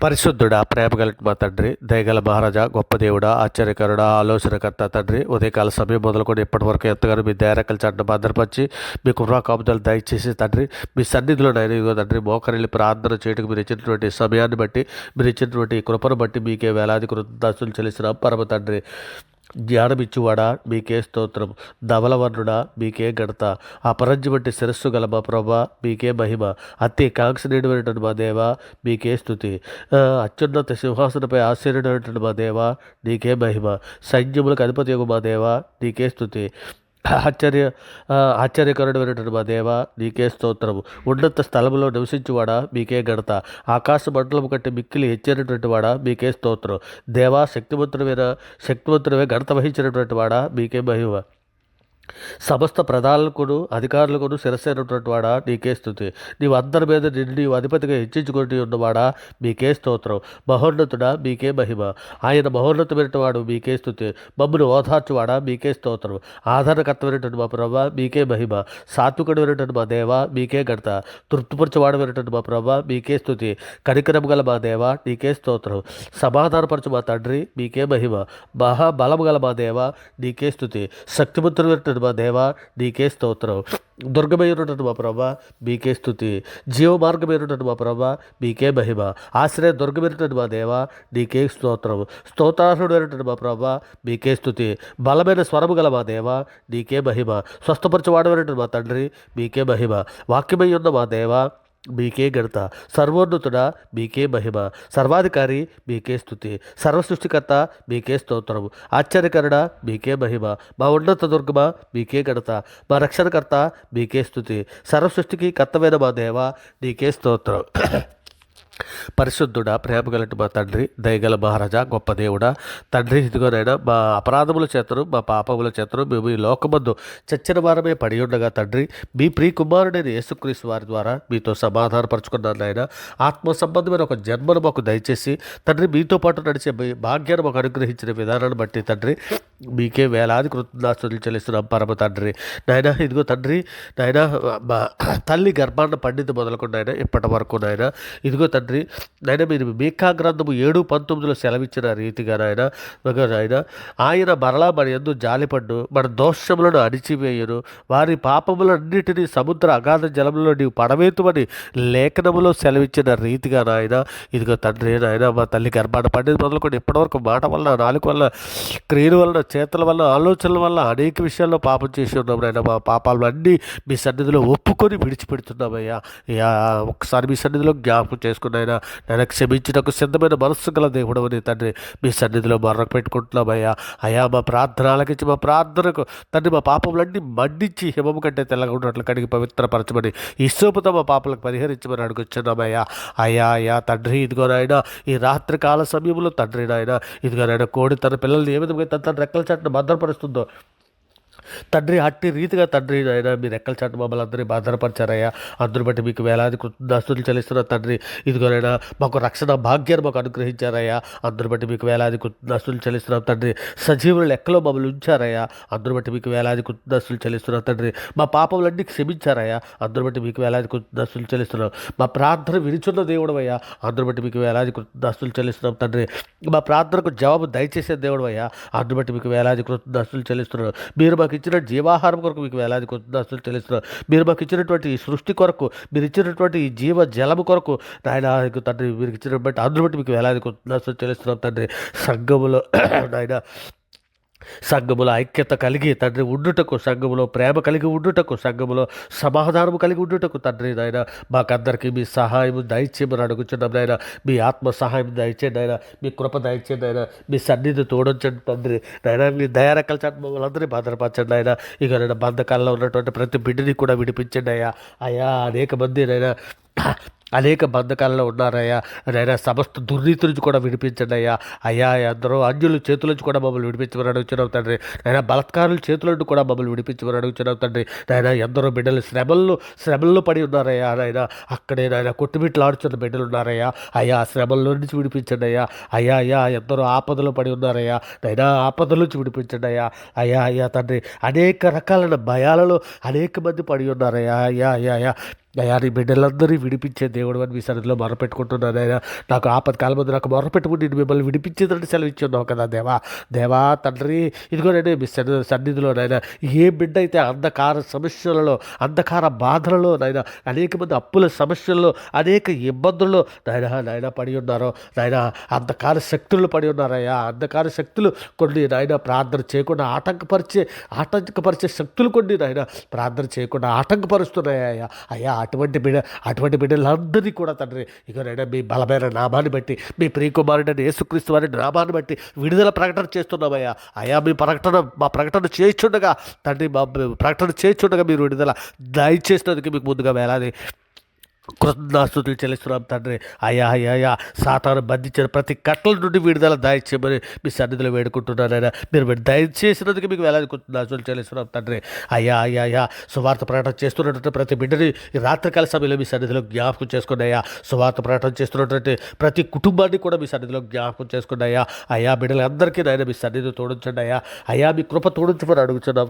పరిశుద్ధుడా ప్రేమ మా తండ్రి దయగల మహారాజా గొప్ప దేవుడా ఆశ్చర్యకరుడా ఆలోచనకర్త తండ్రి ఉదయకాల సమయం మొదలుకొని ఇప్పటివరకు ఎంతగానో మీ దయారకల చట్టం భద్రపరిచి మీ కుర్రా కాపుదలు దయచేసి తండ్రి మీ సన్నిధిలో నేను తండ్రి మోకరిల్లి ప్రార్థన చేయడానికి మీరు ఇచ్చినటువంటి సమయాన్ని బట్టి మీరు ఇచ్చినటువంటి కృపను బట్టి మీకే వేలాది కృతజ్ఞతలు చెల్లిసిన పరమ తండ్రి జ్ఞానమిచ్చువాడా? మీకే స్తోత్రం ధవలవర్ణుడా మీకే గణత అపరంజి వంటి శిరస్సు గల మా ప్రభా? మీకే మహిమ. అతి కాంక్షణీయుడైనటువంటి మా దేవ మీకే స్థుతి. అత్యున్నత సింహాసనపై ఆశ్చర్యమైనటువంటి మా దేవా నీకే మహిమ. సైన్యములకు అధిపతి మా దేవా నీకే స్థుతి. ఆశ్చర్య ఆ, ఆశ్చర్యకరుడమైనటువంటి మా దేవా నీకే స్తోత్రము. ఉన్నత స్థలంలో నివసించువాడా? మీకే గడత ఆకాశ మండలం కంటే మిక్కిలి హెచ్చరినటువంటి వాడా? మీకే స్తోత్రం. దేవా శక్తివంతుడమైన శక్తివంతుడమే గడత వహించినటువంటి వాడా? మీకే మహిమ. సమస్త ప్రధానులకును అధికారులకును శిరసైనటువంటి వాడా? నీకే స్థుతి నీవు అందరి మీద నిన్ను నీవు అధిపతిగా హెచ్చించుకుంటూ ఉన్నవాడా? మీకే స్తోత్రం. మహోన్నతుడా మీకే మహిమ. ఆయన మహోన్నతమైన వాడు మీకే స్థుతి మమ్మను ఓదార్చువాడా? మీకే స్తోత్రం. ఆధారకర్తమైనటువంటి మా ప్రభ మీకే మహిమ. సాత్వికుడమైనటువంటి మా దేవ మీకే గడత తృప్తిపరచువాడమైనటువంటి మా ప్రభ మీకే స్థుతి కనికరం గల మా దేవ నీకే స్తోత్రం. సమాధానపరచు మా తండ్రి మీకే మహిమ. మహాబలం గల మా దేవ నీకే స్థుతి శక్తిమంతుడైనటువంటి మా దేవ నీకే స్తోత్రం. దుర్గమైనటువంటి మా ప్రభ మీకే స్థుతి జీవ మార్గమైనటువంటి మా ప్రభ మీకే మహిమ. ఆశ్రయ దుర్గమైనటువంటి మా దేవ నీకే స్తోత్రం. స్తోత్రార్హుడైనటువంటి మా ప్రభ మీకే స్థుతి బలమైన స్వరము గల మా దేవ నీకే మహిమ. స్వస్థపరచవాడమైనటువంటి మా తండ్రి మీకే మహిమ. వాక్యమై ఉన్న మా దేవ మీకే గణత. సర్వోన్నతుడ మీకే మహిమ. సర్వాధికారి మీకే స్థుతి. సర్వసృష్టికర్త మీకే స్తోత్రం ఆశ్చర్యకరణ మీకే మహిమ. మా ఉన్నత దుర్గమ మీకే గణత. మా రక్షణకర్త మీకే స్థుతి. సర్వసృష్టికి కర్తమైన మా దేవ నీకే స్తోత్రం. పరిశుద్ధుడా ప్రేమగలటి మా తండ్రి దయగల మహారాజా గొప్ప దేవుడా. తండ్రి ఇదిగోనైనా మా అపరాధముల చేతను మా పాపముల చేతను మేము ఈ లోకమందు చచ్చిన వారమే పడి ఉండగా తండ్రి మీ ప్రియ కుమారుడైన యేసుక్రీస్తు వారి ద్వారా మీతో సమాధానపరచుకున్నాను ఆయన ఆత్మ సంబంధమైన ఒక జన్మను మాకు దయచేసి తండ్రి మీతో పాటు నడిచే మీ భాగ్యాన్ని మాకు అనుగ్రహించిన విధానాన్ని బట్టి తండ్రి మీకే వేలాది కృతజ్ఞాస్తులు చెల్లిస్తున్నాం పరమ తండ్రి. నాయన ఇదిగో తండ్రి నాయన మా తల్లి గర్భాన్న పండిత మొదలుకొని నాయన ఇప్పటి వరకు నాయన. ఇదిగో తండ్రి నాయన మీరు మీకా గ్రంథము ఏడు పంతొమ్మిదిలో సెలవిచ్చిన రీతిగా నాయన నాయన ఆయన మరలా మన ఎందు జాలిపడ్డు మన దోషములను అణిచివేయను. వారి పాపములన్నిటినీ సముద్ర అగాధ జలంలో నీవు పడవేతుమని లేఖనములో సెలవిచ్చిన రీతిగా నాయన. ఇదిగో తండ్రి నాయన మా తల్లి గర్భాన పండిత మొదలుకొని ఇప్పటివరకు మాట వల్ల నాలుగు వల్ల క్రియల వలన చేతల వల్ల ఆలోచనల వల్ల అనేక విషయాల్లో పాపం చేసి ఉన్నాం నాయన మా పాపాలు అన్నీ మీ సన్నిధిలో ఒప్పుకొని విడిచిపెడుతున్నామయ్యా. అయ్యా ఒకసారి మీ సన్నిధిలో జ్ఞాపకం చేసుకున్నాయినా నేను క్షమించినకు సిద్ధమైన మనస్సు గల దేవుడు అని తండ్రి మీ సన్నిధిలో మరొక పెట్టుకుంటున్నామయ్యా. అయ్యా మా ప్రార్థనలకిచ్చి మా ప్రార్థనకు తండ్రి మా పాపములన్నీ మండించి హిమము కంటే తెల్లగా ఉన్నట్లు కడిగి పవిత్రపరచమని ఇష్టోపుతో మా పాపలకు పరిహరించమని అడుగుచున్నామయ్యా అయ్యా అయ్యా తండ్రి ఇదిగో నాయన ఈ రాత్రి కాల సమయంలో తండ్రి నాయన ఇదిగో నాయన కోడి తన పిల్లల్ని ఏ విధంగా తన తన రెక్కల చాటును భద్రపరుస్తుందో తండ్రి అట్టి రీతిగా తండ్రి ఆయన మీరు ఎక్కడ చాటు మమ్మల్ని అందరినీ భద్రపరిచారయ్యా అందరిని బట్టి మీకు వేలాది కృతజ్ఞతలు చెల్లిస్తున్న తండ్రి ఇదిగోనైనా మాకు రక్షణ భాగ్యాన్ని మాకు అనుగ్రహించారయ్యా. అందరిని బట్టి మీకు వేలాది కృతజ్ఞతలు చెల్లిస్తున్నాం తండ్రి సజీవులు లెక్కలో మమ్మల్ని ఉంచారయ్యా. అందరిని బట్టి మీకు వేలాది కృతజ్ఞతలు చెల్లిస్తున్నాం తండ్రి మా పాపములన్నీ క్షమించారయ్యా. అందరిని బట్టి మీకు వేలాది కృతజ్ఞతలు చెల్లిస్తున్నాం మా ప్రార్థన విరుచున్న దేవుడు అయ్యా బట్టి మీకు వేలాది కృతజ్ఞతలు చెల్లిస్తున్నాం తండ్రి మా ప్రార్థనకు జవాబు దయచేసే దేవుడు అయ్యా బట్టి మీకు వేలాది కృతజ్ఞతలు చెల్లిస్తున్నాం మీరు మాకు ఇచ్చిన జీవాహారం కొరకు మీకు వేలాది కృతజ్ఞతలు తెలుస్తున్నారు మీరు మాకు ఇచ్చినటువంటి ఈ సృష్టి కొరకు మీరు ఇచ్చినటువంటి ఈ జీవ జలము కొరకు నాయన తండ్రి మీరు ఇచ్చినటువంటి బట్టి అందరూ బట్టి మీకు వేలాది కృతజ్ఞతలు తెలుస్తున్నాం తండ్రి. సంఘములో నాయన సంఘములో ఐక్యత కలిగి తండ్రి ఉండుటకు సంఘములో ప్రేమ కలిగి ఉండుటకు సంఘములో సమాధానము కలిగి ఉండుటకు తండ్రి నాయన మాకందరికీ మీ సహాయం దయచేయమని అడుగుచున్నాం నాయన. మీ ఆత్మ సహాయం దయచేయండి నాయన. మీ కృప దయచేయండి నాయన. మీ సన్నిధి తోడొచ్చండి తండ్రి నాయన. మీ దయారకల చాటు మమ్మల్ని భద్రపరచండి నాయన. ఇక నేను బంధకాల్లో ఉన్నటువంటి ప్రతి బిడ్డని కూడా విడిపించండి అయ్యా. అయ్యా అనేక మంది నైనా అనేక బంధకాలలో ఉన్నారయ్యా. నైనా సమస్త దుర్నీతి నుంచి కూడా విడిపించండి అయ్యా. అయ్యా అందరూ అంజుల చేతుల నుంచి కూడా మమ్మల్ని విడిపించమని అడుగుతున్నాం తండ్రి. నైనా బలత్కారుల చేతుల నుండి కూడా మమ్మల్ని విడిపించమని అడుగుతున్నాం తండ్రి. నైనా ఎందరో బిడ్డలు శ్రమల్లో శ్రమల్లో పడి ఉన్నారయ్యా. నాయన అక్కడే నాయన కొట్టుమిట్లాడుచున్న బిడ్డలు ఉన్నారయ్యా. అయ్యా శ్రమల్లో నుంచి విడిపించండి అయ్యా. అయ్యా అయ్యా ఎందరో ఆపదలో పడి ఉన్నారయ్యా. నైనా ఆపదల నుంచి విడిపించండి అయ్యా. అయ్యా అయ్యా తండ్రి అనేక రకాలైన భయాలలో అనేక మంది పడి ఉన్నారయ్యా. అయ్యా అయ్యా అయ్యా. అయ్యా నీ బిడ్డలందరినీ విడిపించే దేవుడు అని మీ సన్నిధిలో మొరపెట్టుకుంటున్నాను ఆయన నాకు ఆపద కాలం ముందు నాకు మొరపెట్టుకుని నేను మిమ్మల్ని విడిపించేదని సెలవిచ్చున్నావు కదా దేవా. దేవా తండ్రి ఇదిగోనండి మీ సన్ని సన్నిధిలో నాయన. ఏ బిడ్డ అయితే అంధకార సమస్యలలో అంధకార బాధలలో నాయన అనేక మంది అప్పుల సమస్యల్లో అనేక ఇబ్బందుల్లో నాయన నాయన పడి ఉన్నారో నాయన అంధకార శక్తులు పడి ఉన్నారయ్యా. అంధకార శక్తులు కొన్ని నాయన ప్రార్థన చేయకుండా ఆటంకపరిచే ఆటంకపరిచే శక్తులు కొన్ని నాయన ప్రార్థన చేయకుండా ఆటంకపరుస్తున్నాయా అయ్యా అటువంటి బిడ్డ అటువంటి బిడ్డలందరినీ కూడా తండ్రి ఇకనైనా మీ బలమైన నామాన్ని బట్టి మీ ప్రియకుమారుడని యేసుక్రీస్తు వారి నామాన్ని బట్టి విడుదల ప్రకటన చేస్తున్నామయ్యా. అయ్యా మీ ప్రకటన మా ప్రకటన చేయించుండగా తండ్రి మా ప్రకటన చేయించుండగా మీరు విడుదల దయచేసినందుకు మీకు ముందుగా వేలాది కృతజ్ఞాస్తుతులు చెల్లిస్తున్నాం తండ్రి. అయ్యా అయ్యా సాతాను బంధించిన ప్రతి కట్టల నుండి విడుదల దయచేయమని మీ సన్నిధిలో వేడుకుంటున్నానైనా మీరు మీరు దయచేసినందుకు మీకు వేలాది కృతజ్ఞాస్తులు చెల్లిస్తున్నాం తండ్రి. అయ్యా అయ్యా అయ్యా సువార్త ప్రకటన చేస్తున్నటువంటి ప్రతి బిడ్డని రాత్రికాల సమయంలో మీ సన్నిధిలో జ్ఞాపకం చేసుకున్నాయా సువార్త ప్రకటన చేస్తున్నటువంటి ప్రతి కుటుంబాన్ని కూడా మీ సన్నిధిలో జ్ఞాపకం చేసుకున్నాయా అయ్యా బిడ్డలందరికీ నాయన మీ సన్నిధిలో తోడించండి అయ్యా. అయ్యా మీ కృప తోడించమని అడుగుతున్నాం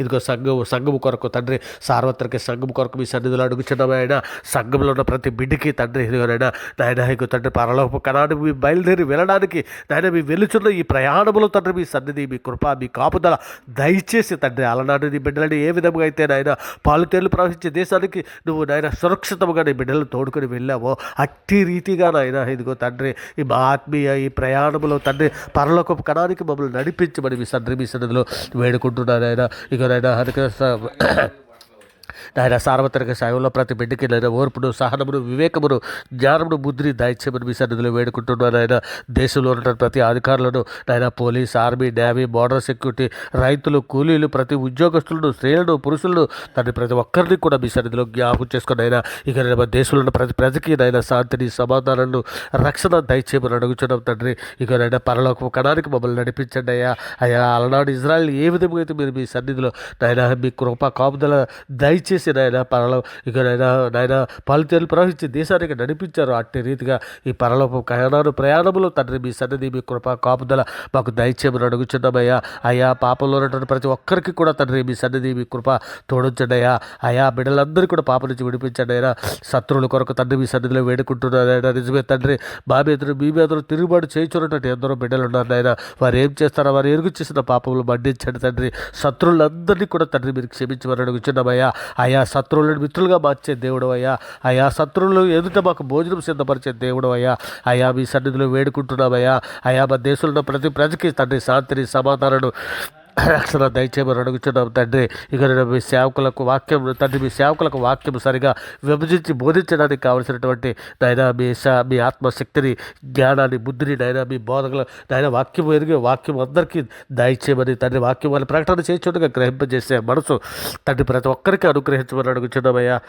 ఇదిగో సంఘం సంఘము కొరకు తండ్రి సార్వత్రిక సంఘం కొరకు మీ సన్నిధిలో అడుగుచున్నాం నాయన సంఘంలో ఉన్న ప్రతి బిడ్డకి తండ్రి ఇదిగోనైనా నాయన ఇక తండ్రి పరలోపు కణాన్ని మీ బయలుదేరి వెళ్ళడానికి నాయన మీ వెలుచున్న ఈ ప్రయాణములో తండ్రి మీ సన్నిధి మీ కృప మీ కాపుదల దయచేసి తండ్రి అలనాడు నీ బిడ్డలని ఏ విధంగా అయితే నాయన పాలుతేళ్ళు ప్రవహించే దేశానికి నువ్వు నాయన సురక్షితంగా నీ బిడ్డలను తోడుకొని వెళ్ళావో అట్టి రీతిగా నాయన ఇదిగో తండ్రి ఈ మా ఆత్మీయ ఈ ప్రయాణంలో తండ్రి పరలోక కణానికి మమ్మల్ని నడిపించమని మీ తండ్రి మీ సన్నిధిలో వేడుకుంటున్నాను ఆయన ఇక నాయన నాయన సార్వత్రిక సేవలో ప్రతి బిడ్డకి నేను ఓర్పును సహనమును వివేకమును జ్ఞానమును బుద్ధిని దాయిత్యమని మీ సన్నిధిలో వేడుకుంటున్నాను ఆయన దేశంలో ఉన్న ప్రతి అధికారులను నాయన police army navy border security రైతులు కూలీలు ప్రతి ఉద్యోగస్తులను స్త్రీలను పురుషులను దాన్ని ప్రతి ఒక్కరిని కూడా మీ సన్నిధిలో జ్ఞాపకం చేసుకుని అయినా ఇక నేను మా దేశంలో ఉన్న ప్రతి ప్రజకి నాయన శాంతిని సమాధానాలను రక్షణ దయచేయమని అడుగుతున్నాం తండ్రి. ఇక నాయన పరలోక కణానికి మమ్మల్ని నడిపించండి అయ్యా. అయ్యా అలనాడు ఇజ్రాయల్ ఏ విధంగా అయితే మీరు మీ సన్నిధిలో నాయన మీ కృప కాపుదల దయచేసి నాయన పరలో ఇక నాయన నాయన పలుతేలు ప్రవహించి దేశానికి నడిపించారు. అట్టి రీతిగా ఈ పరలోపు ప్రయాణాలు ప్రయాణంలో తండ్రి మీ సన్నిధి మీ కృప కాపుదల మాకు దయచేయమని అడుగుచున్నామయ్యా. అయ్యా పాపంలో ఉన్నటువంటి ప్రతి ఒక్కరికి కూడా తండ్రి మీ సన్నిధి మీ కృప తోడుంచండి అయ్యా అయా బిడ్డలందరూ కూడా పాప నుంచి విడిపించండి అయినా శత్రువుల కొరకు తండ్రి మీ సన్నిధిలో వేడుకుంటున్నారు ఆయన నిజమే తండ్రి మా మీదరు మీ మీదరు తిరుగుబాటు చేయించున్నటువంటి ఎందరో బిడ్డలు ఉన్నారు ఆయన వారు ఏం చేస్తారో వారు ఎరుగు చేసిన పాపములు మండించండి తండ్రి. శత్రువులందరినీ కూడా తండ్రి మీరు క్షమించమని అడుగుచున్నామయ్యా. అయా శత్రువులను మిత్రులుగా మార్చే దేవుడు అయ్యా అయా శత్రువులు ఎదుట మాకు భోజనం సిద్ధపరిచే దేవుడు అయ్యా అయా మీ సన్నిధిలో వేడుకుంటున్నామయ్యా. అయా మా దేశంలో ప్రతి ప్రజకి తండ్రి శాంతిని సమాధానం రక్షణ దయచేయమని అడుగుతున్నాం తండ్రి. ఇక నేను మీ సేవకులకు వాక్యం తండ్రి మీ సేవకులకు వాక్యం సరిగా విభజించి బోధించడానికి కావలసినటువంటి నాయన మీ స మీ ఆత్మశక్తిని జ్ఞానాన్ని బుద్ధిని నాయన మీ బోధకులు నాయన వాక్యం ఎరిగే వాక్యం అందరికీ దయచేయమని తండ్రి. వాక్యం వాళ్ళని ప్రకటన చేయించుండగా గ్రహింపజేసే మనసు తండ్రి ప్రతి ఒక్కరికి అనుగ్రహించమని అడుగుతున్నామయ్యా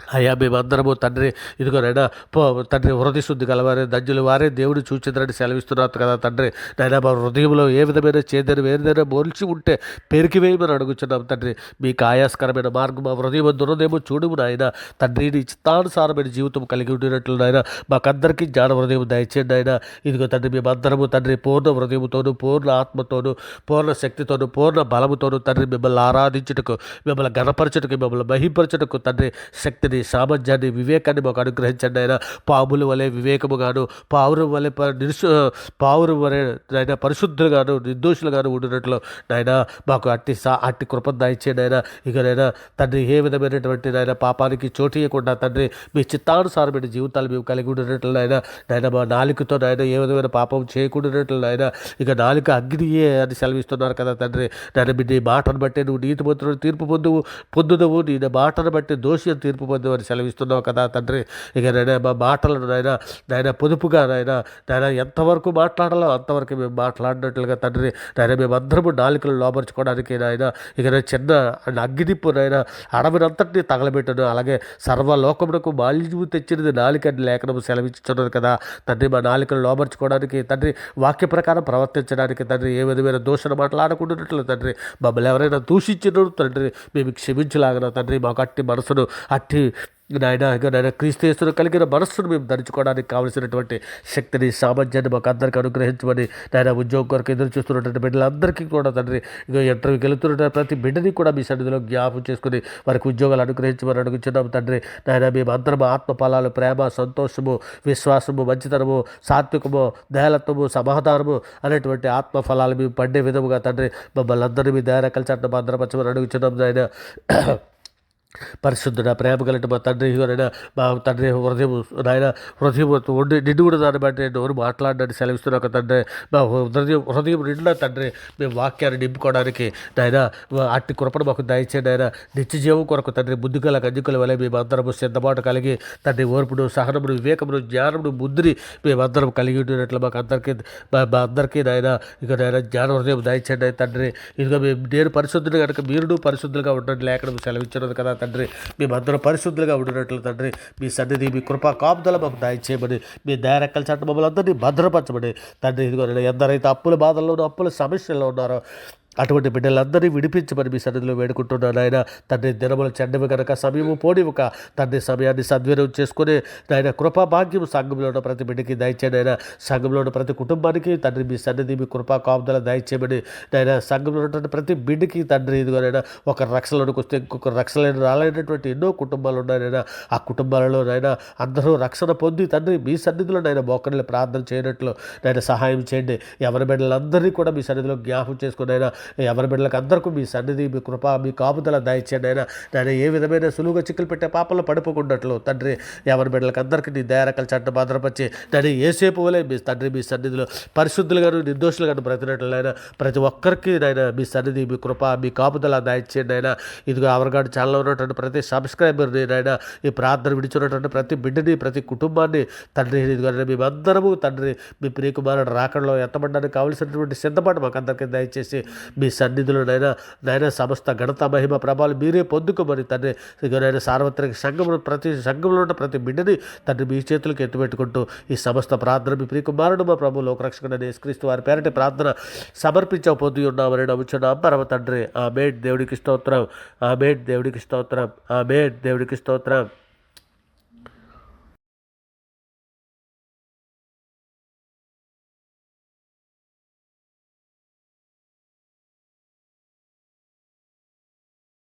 అయ్యా మేమందరము తండ్రి ఇదిగో నైనా పో తండ్రి హృదయ శుద్ధి గలవారే దజ్జులు వారే దేవుడు చూచిందని సెలవిస్తున్నారు కదా తండ్రి. నైనా మా హృదయంలో ఏ విధమైన చేదని వేరేదైనా మోల్చి ఉంటే పెరికి వేయమని అడుగుచున్నాం తండ్రి. మీకు ఆయాస్కరమైన మార్గం మా హృదయం దురదేమో చూడుము నాయన. తండ్రి నీ చిత్తానుసారమైన జీవితం కలిగి ఉండినట్లు నాయన. మాకందరికీ జ్ఞాన హృదయం దయచేయండి ఆయన ఇదిగో తండ్రి మేమందరము తండ్రి పూర్ణ హృదయంతోనూ పూర్ణ ఆత్మతోనూ పూర్ణ శక్తితోనూ పూర్ణ బలముతోను తండ్రి మిమ్మల్ని ఆరాధించుటకు మిమ్మల్ని గణపరచుటకు మిమ్మల్ని మహిపరచుటకు తండ్రి శక్తి శక్తిని సామర్థ్యాన్ని వివేకాన్ని మాకు అనుగ్రహించండి ఆయన. పాముల వలె వివేకముగాను పావురం వలె నిరుసు పావురం వలె నాయన పరిశుద్ధులుగాను నిర్దోషులుగాను ఉండినట్లు నాయన మాకు అట్టి సా అట్టి కృపను దయచేయండి ఆయన. ఇక నైనా తండ్రి ఏ విధమైనటువంటి నాయన పాపానికి చోటు ఇవ్వకుండా తండ్రి మీ చిత్తానుసారమైన జీవితాలు మేము కలిగి ఉండినట్లు నాయన నాయన మా నాలుకతో నాయన ఏ విధమైన పాపం చేయకుండానట్లు నాయన ఇక నాలుక అగ్నియే అని సెలవిస్తున్నారు కదా తండ్రి. నాయన మీ నీ మాటను బట్టి నువ్వు నీతి మంత్రులు తీర్పు పొందువు పొందుదవు. నీ మాటను బట్టి దోషి తీర్పు పొందువు అని సెలవిస్తున్నావు కదా తండ్రి. ఇక నాయన మా మాటలను నాయన నాయన పొదుపుగా నాయన నాయన ఎంతవరకు మాట్లాడాలో అంతవరకు మేము మాట్లాడినట్లుగా తండ్రి. నాయన మేమందరము నాలుకలు లోపరుచుకోవడానికి నాయన ఇక చిన్న అగ్గిదిప్పు నాయన అడవినంతటిని తగలబెట్టను. అలాగే సర్వలోకమునకు మాల్యము తెచ్చినది నాలికని లేఖనము సెలవిచ్చుతున్నది కదా. తండ్రి మా నాలుకలు లోపరుచుకోవడానికి తండ్రి వాక్య ప్రకారం ప్రవర్తించడానికి తండ్రి ఏ విధమైన దూషణ మాట్లాడకుండానట్లు తండ్రి. మమ్మల్ని ఎవరైనా దూషించినారు తండ్రి మేము క్షమించలాగన తండ్రి మాకు అట్టి మనసును అట్టి నాయన నాయన క్రీస్తు కలిగిన మనస్సును మేము ధరించుకోవడానికి కావలసినటువంటి శక్తిని సామర్థ్యాన్ని మాకు అందరికీ అనుగ్రహించమని నాయన ఉద్యోగం కొరకు ఎదురు చూస్తున్నటువంటి బిడ్డలందరికీ కూడా తండ్రి ఇక ఇంటర్వ్యూకి వెళుతున్న ప్రతి బిడ్డని కూడా మీ సన్నిధిలో జ్ఞాపం చేసుకుని వారికి ఉద్యోగాలు అనుగ్రహించమని అడుగుతున్నాం తండ్రి. నాయన మేము అందరం ఆత్మ ఫలాలు ప్రేమ సంతోషము విశ్వాసము మంచితనము సాత్వికము దయాలత్వము సమాధానము అనేటువంటి ఆత్మ ఫలాలు మేము పండే విధముగా తండ్రి మమ్మల్ని అందరినీ మీ దయ కలిసి భద్రపరచమని అడుగుతున్నాం నాయన. పరిశుద్ధుడ ప్రేమ కలిగిన మా తండ్రి అయినా మా తండ్రి హృదయం నాయన హృదయం ఉండి నిండు కూడా దాన్ని బట్టి ఎవరు మాట్లాడడానికి సెలవిస్తున్నా ఒక తండ్రి. మా హృదయం హృదయం నిండా తండ్రి మేము వాక్యాన్ని నింపుకోవడానికి నాయన అట్టి కృపను మాకు దయచేయండి ఆయన నిత్య జీవం కొరకు తండ్రి బుద్ధిగల కంజుకల వలె మేమందరము సిద్ధపాటు కలిగి తండ్రి ఓర్పుడు సహనముడు వివేకముడు జ్ఞానముడు బుద్ధిని మేమందరం కలిగి ఉండినట్లు మాకు అందరికీ మా మా అందరికీ నాయన ఇక నాయన జ్ఞాన హృదయం దయచేయండి తండ్రి. ఇదిగో మేము నేను పరిశుద్ధులు కనుక మీరు పరిశుద్ధులుగా ఉండండి లేఖనం సెలవిచ్చినది కదా తండ్రి. మేమందరం పరిశుద్ధులుగా ఉండినట్లు తండ్రి. మీ సన్నిధి మీ కృపా కాపుదల మాకు దయచేయమని మీ దయరెక్కల చట్ట మమ్మల్ని అందరినీ భద్రపరచమని. తండ్రి ఇదిగో ఎందరైతే అప్పుల బాధల్లో అప్పుల సమస్యల్లో ఉన్నారో అటువంటి బిడ్డలందరినీ విడిపించమని మీ సన్నిధిలో వేడుకుంటున్నాను ఆయన తండ్రి దినములు చెడ్డవి కనుక సమయము పోనివ్వక తండ్రి సమయాన్ని సద్వినియోగం చేసుకుని నాయన కృపా భాగ్యం సంఘంలో ఉన్న ప్రతి బిడ్డకి దయచేయండి ఆయన సంఘంలో ఉన్న ప్రతి కుటుంబానికి తండ్రి మీ సన్నిధి మీ కృపా కాపుదల దయచేయమని నాయన. సంఘంలో ఉన్నటువంటి ప్రతి బిడ్డకి తండ్రి ఇదిగోనైనా ఒక రక్షణలోకి వస్తే ఇంకొక రక్షణ రాలేనటువంటి ఎన్నో కుటుంబాలు ఉన్నాయనైనా ఆ కుటుంబాలలో నాయన అందరూ రక్షణ పొంది తండ్రి మీ సన్నిధిలో నాయన మోకరిని ప్రార్థన చేయనట్లు నాయన సహాయం చేయండి. ఎవరి బిడ్డలందరినీ కూడా మీ సన్నిధిలో జ్ఞాపం చేసుకునైనా ఎవరి బిడ్డలకు అందరికీ మీ సన్నిధి మీ కృప మీ కాపుదల దయచేయండి. అయినా నేను ఏ విధమైన సులువుగా చిక్కులు పెట్టే పాపలు పడిపోకున్నట్లు తండ్రి ఎవరి బిడ్డలకు అందరికీ నీ దయారకల చట్ట భద్రపరిచి నేను ఏసేపు వలే మీ తండ్రి మీ సన్నిధిలో పరిశుద్ధులుగాను నిర్దోషులుగాను బ్రతినట్లైనా ప్రతి ఒక్కరికి నాయన మీ సన్నిధి మీ కృప మీ కాపుదల దయచేయండి. అయినా ఇదిగో అవర్గాడు ఛానల్లో ఉన్నటువంటి ప్రతి సబ్స్క్రైబర్ని నాయన ఈ ప్రార్థన విడిచున్నటువంటి ప్రతి బిడ్డని ప్రతి కుటుంబాన్ని తండ్రి ఇదిగో మేమందరము తండ్రి మీ ప్రియకుమారుడు రాకడలో ఎత్తబడడానికి కావలసినటువంటి సిద్ధపాటు మాకు అందరికీ దయచేసి మీ సన్నిధిలో నైనా నైనా సమస్త ఘనత మహిమ ప్రభావాలు మీరే పొందుకోమని తండ్రి. ఇదిగోనైనా సార్వత్రిక సంఘంలో ప్రతి సంఘంలో ఉన్న ప్రతి బిడ్డని తండ్రి మీ చేతులకు ఎత్తుపెట్టుకుంటూ ఈ సమస్త ప్రార్థన మీ ప్రియకుమారుడు మా ప్రభు లోకరక్షకుడు యేసుక్రీస్తు వారి పేరటి ప్రార్థన సమర్పించ పొంది ఉన్నామని నమ్ముచున్నాం. పరమ తండ్రి ఆ మేడ్ దేవుడికి స్తోత్రం ఆ మేడ్ దేవుడికి స్తోత్రం ఆ మేడ్ దేవుడికి స్తోత్రం.